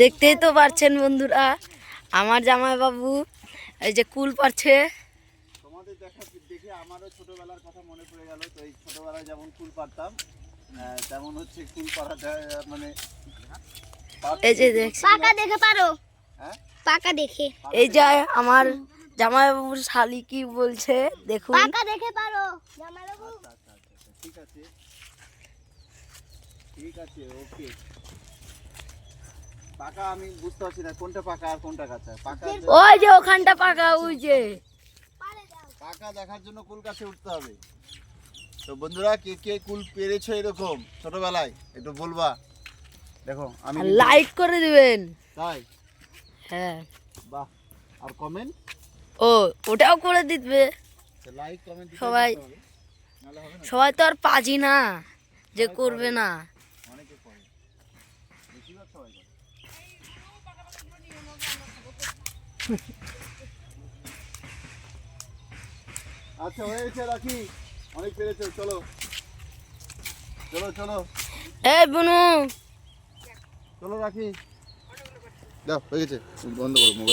দেখতেই তো পারছেন বন্ধুরা। আমার জামাইবাবু এই যে কুল পারছে তোমাদের দেখা দেখে আমারও ছোটবেলার কথা মনে পড়ে গেল। তো এই ছোটবেলায় যেমন কুল পারতাম তেমন হচ্ছে কুল পাড়াটা মানে এই যে দেখছি পাকা দেখে পারো। হ্যাঁ? পাকা দেখে। এই যে আমার জামাইবাবুর শালি কি বলছে দেখুন। পাকা দেখে পারো জামাইবাবু। আচ্ছা আচ্ছা আচ্ছা ঠিক আছে। ঠিক আছে ওকে। পাকা আমি বুঝতে পারছি না কোনটা পাকা আর কোনটা কাঁচা? পাকা ওই যে ওখানটা পাকা ওই যে। পাকা দেখার জন্য কুল গাছে উঠতে হবে। তো বন্ধুরা কে কে কুল পেরেছ এরকম? ছোটবেলায় একটু বলবা। দেখো আমি লাইক করে দিবেন। তাই? হ্যাঁ। বাহ আর কমেন্ট ও ওটাও করে দিবে। লাইক কমেন্ট সবাই- নাহলে হবে না। সবাই তো আর পাজি না যে করবে না। অনেকে করে। বেশিরভাগ সবাই করে। আচ্ছা হয়েছে রাখি। অনেক পেরেছ চলো। চলো চলো। এ বুনু। চলো রাখি। দাও হয়ে গেছে। বন্ধ করো মোবাইল